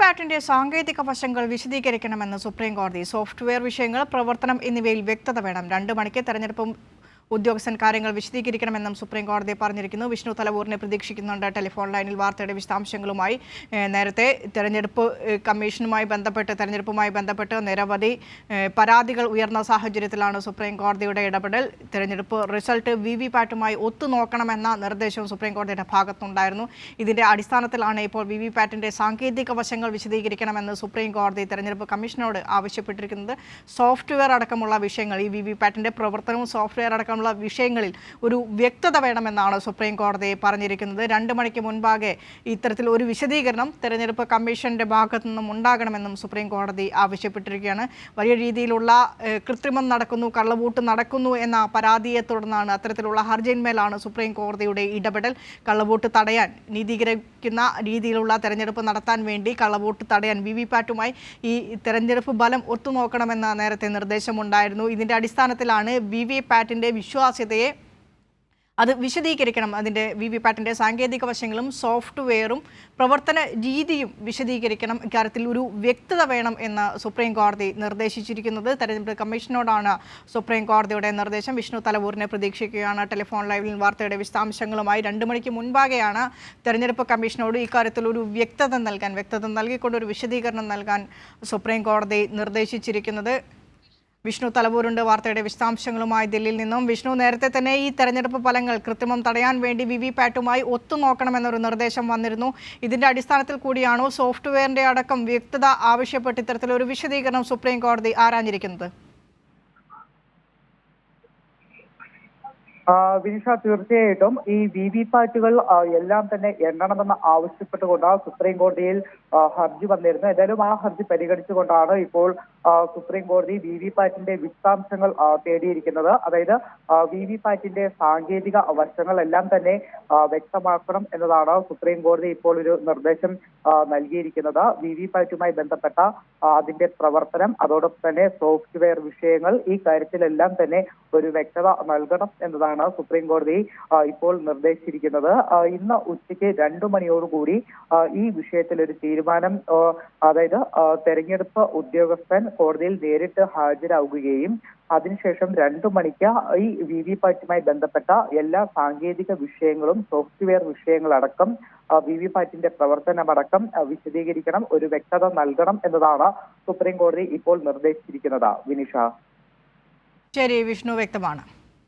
പാറ്റിന്റെ സാങ്കേതിക വശങ്ങൾ വിശദീകരിക്കണമെന്ന് സുപ്രീം കോടതി സോഫ്റ്റ്വെയർ വിഷയങ്ങൾ പ്രവർത്തനം എന്നിവയിൽ വ്യക്തത വേണം. രണ്ടു മണിക്ക് തെരഞ്ഞെടുപ്പും ഉദ്യോഗസ്ഥൻ കാര്യങ്ങൾ വിശദീകരിക്കണമെന്നും സുപ്രീം കോടതി പറഞ്ഞിരിക്കുന്നു. വിഷ്ണു തലവൂരിനെ പ്രതീക്ഷിക്കുന്നുണ്ട്. ടെലിഫോൺ ലൈനിൽ വാർത്തയുടെ വിശദാംശങ്ങളുമായി നേരത്തെ തെരഞ്ഞെടുപ്പ് കമ്മീഷനുമായി ബന്ധപ്പെട്ട് തെരഞ്ഞെടുപ്പുമായി ബന്ധപ്പെട്ട് നിരവധി പരാതികൾ ഉയർന്ന സാഹചര്യത്തിലാണ് സുപ്രീം കോടതിയുടെ ഇടപെടൽ. തെരഞ്ഞെടുപ്പ് റിസൾട്ട് വി വി പാറ്റുമായി ഒത്തുനോക്കണമെന്ന നിർദ്ദേശവും സുപ്രീം കോടതിയുടെ ഭാഗത്തുണ്ടായിരുന്നു. ഇതിന്റെ അടിസ്ഥാനത്തിലാണ് ഇപ്പോൾ വി വി പാറ്റിന്റെ സാങ്കേതിക വശങ്ങൾ വിശദീകരിക്കണമെന്ന് സുപ്രീം കോടതി തെരഞ്ഞെടുപ്പ് കമ്മീഷനോട് ആവശ്യപ്പെട്ടിരിക്കുന്നത്. സോഫ്റ്റ്വെയർ അടക്കമുള്ള വിഷയങ്ങൾ ഈ വി വി പാറ്റിന്റെ പ്രവർത്തനവും സോഫ്റ്റ്വെയർ അടക്കമുള്ള വിഷയങ്ങളിൽ ഒരു വ്യക്തത വേണമെന്നാണ് സുപ്രീം കോടതി പറഞ്ഞിരിക്കുന്നത്. രണ്ട് മണിക്ക് മുൻപാകെ ഇത്തരത്തിൽ ഒരു വിശദീകരണം തെരഞ്ഞെടുപ്പ് കമ്മീഷന്റെ ഭാഗത്തു നിന്നും ഉണ്ടാകണമെന്നും സുപ്രീം കോടതി ആവശ്യപ്പെട്ടിരിക്കുകയാണ്. വലിയ രീതിയിലുള്ള കൃത്രിമം നടക്കുന്നു കള്ളവോട്ട് നടക്കുന്നു എന്ന പരാതിയെ തുടർന്നാണ് അത്തരത്തിലുള്ള ഹർജിന്മേലാണ് സുപ്രീം കോടതിയുടെ ഇടപെടൽ. കള്ളവോട്ട് തടയാൻ നീതീകരിക്കുന്ന രീതിയിലുള്ള തെരഞ്ഞെടുപ്പ് നടത്താൻ വേണ്ടി കള്ളവോട്ട് തടയാൻ വി വി പാറ്റുമായി ഈ തെരഞ്ഞെടുപ്പ് ഫലം ഒത്തുനോക്കണമെന്ന നേരത്തെ നിർദ്ദേശമുണ്ടായിരുന്നു. ഇതിന്റെ അടിസ്ഥാനത്തിലാണ് വി വി പാറ്റിന്റെ വിശ്വാസ്യതയെ അത് വിശദീകരിക്കണം. അതിന്റെ വി വി പാറ്റിന്റെ സാങ്കേതിക വശങ്ങളും സോഫ്റ്റ്വെയറും പ്രവർത്തന രീതിയും വിശദീകരിക്കണം. ഇക്കാര്യത്തിൽ ഒരു വ്യക്തത വേണം എന്ന് സുപ്രീം കോടതി നിർദ്ദേശിച്ചിരിക്കുന്നത്. തെരഞ്ഞെടുപ്പ് കമ്മീഷനോടാണ് സുപ്രീം കോടതിയുടെ നിർദ്ദേശം. വിഷ്ണു തലവൂരിനെ പ്രതീക്ഷിക്കുകയാണ്. ടെലിഫോൺ ലൈവിൽ വാർത്തയുടെ വിശദാംശങ്ങളുമായി രണ്ട് മണിക്ക് മുൻപാകെയാണ് തെരഞ്ഞെടുപ്പ് കമ്മീഷനോട് ഇക്കാര്യത്തിൽ ഒരു വ്യക്തത നൽകാൻ വ്യക്തത നൽകിക്കൊണ്ട് ഒരു വിശദീകരണം നൽകാൻ സുപ്രീം കോടതി നിർദ്ദേശിച്ചിരിക്കുന്നത്. വിഷ്ണു തലവൂരുണ്ട്. വാർത്തയുടെ വിശദാംശങ്ങളുമായി ദില്ലിയിൽ നിന്നും വിഷ്ണു. നേരത്തെ തന്നെ ഈ തെരഞ്ഞെടുപ്പ് ഫലങ്ങൾ കൃത്രിമം തടയാൻ വേണ്ടി വി വി പാറ്റുമായി ഒത്തുനോക്കണമെന്നൊരു നിർദ്ദേശം വന്നിരുന്നു. ഇതിന്റെ അടിസ്ഥാനത്തിൽ കൂടിയാണോ സോഫ്റ്റ്വെയറിന്റെ അടക്കം വ്യക്തത ആവശ്യപ്പെട്ട് ഇത്തരത്തിലൊരു വിശദീകരണം സുപ്രീം കോടതി ആരാഞ്ഞിരിക്കുന്നത്? വിനിഷ തീർച്ചയായിട്ടും ഈ വി വി പാറ്റുകൾ എല്ലാം തന്നെ എണ്ണണമെന്ന് ആവശ്യപ്പെട്ടുകൊണ്ട് സുപ്രീം കോടതിയിൽ ഹർജി വന്നിരുന്നു എന്തായാലും ആ ഹർജി പരിഗണിച്ചുകൊണ്ടാണ് ഇപ്പോൾ സുപ്രീം കോടതി വി വി പാറ്റിന്റെ വിശദാംശങ്ങൾ തേടിയിരിക്കുന്നത്. അതായത് വി വി പാറ്റിന്റെ സാങ്കേതിക വശങ്ങളെല്ലാം തന്നെ വ്യക്തമാക്കണം എന്നതാണ് സുപ്രീം കോടതി ഇപ്പോൾ ഒരു നിർദ്ദേശം നൽകിയിരിക്കുന്നത്. വി വി പാറ്റുമായി ബന്ധപ്പെട്ട അതിന്റെ പ്രവർത്തനം അതോടൊപ്പം തന്നെ സോഫ്റ്റ്വെയർ വിഷയങ്ങൾ ഈ കാര്യത്തിലെല്ലാം തന്നെ ഒരു വ്യക്തത നൽകണം എന്നതാണ് സുപ്രീം കോടതി ഇപ്പോൾ നിർദ്ദേശിച്ചിരിക്കുന്നത്. ഇന്ന് ഉച്ചയ്ക്ക് രണ്ടു മണിയോടുകൂടി ഈ വിഷയത്തിൽ ഒരു തീരുമാനം അതായത് തെരഞ്ഞെടുപ്പ് ഉദ്യോഗസ്ഥൻ കോടതിയിൽ നേരിട്ട് ഹാജരാകുകയും അതിനുശേഷം രണ്ടു മണിക്ക് ഈ വി വി പാറ്റുമായി ബന്ധപ്പെട്ട എല്ലാ സാങ്കേതിക വിഷയങ്ങളും സോഫ്റ്റ്വെയർ വിഷയങ്ങളടക്കം വി വി പാറ്റിന്റെ പ്രവർത്തനമടക്കം വിശദീകരിക്കണം ഒരു വ്യക്തത നൽകണം എന്നതാണ് സുപ്രീം കോടതി ഇപ്പോൾ നിർദ്ദേശിച്ചിരിക്കുന്നത്. വിനിഷ. ശരി വിഷ്ണു വ്യക്തമാണ്.